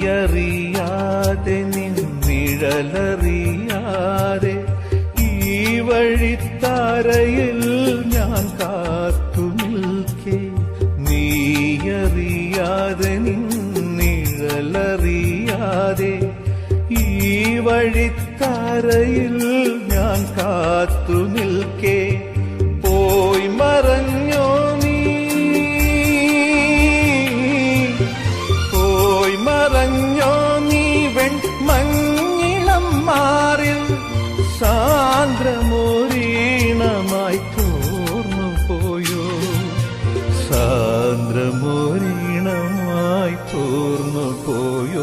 നീയറിയാതെ നിന്നിഴലറിയാതെ ഈ വഴിത്താരയിൽ ഞാൻ കാത്തു നിൽക്കേ. നീയറിയാതെ നിന്നിഴലറിയാതെ ഈ വഴിത്താരയിൽ ഞാൻ കാത്തു നിൽക്കേ.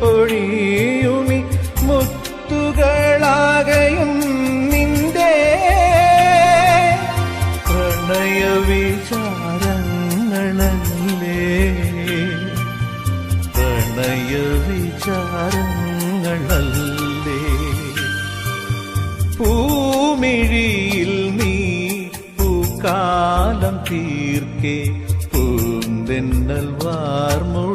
പൊഴിയുമി മുത്തുകളാകയും നിന്റെ പ്രണയ വിചാരങ്ങളല്ലേ പ്രണയ വിചാരങ്ങളല്ലേ പൂമിഴിയിൽ നീ പൂക്കാലം തീർക്കേ പൂന്തെന്നൽ വാർമുടി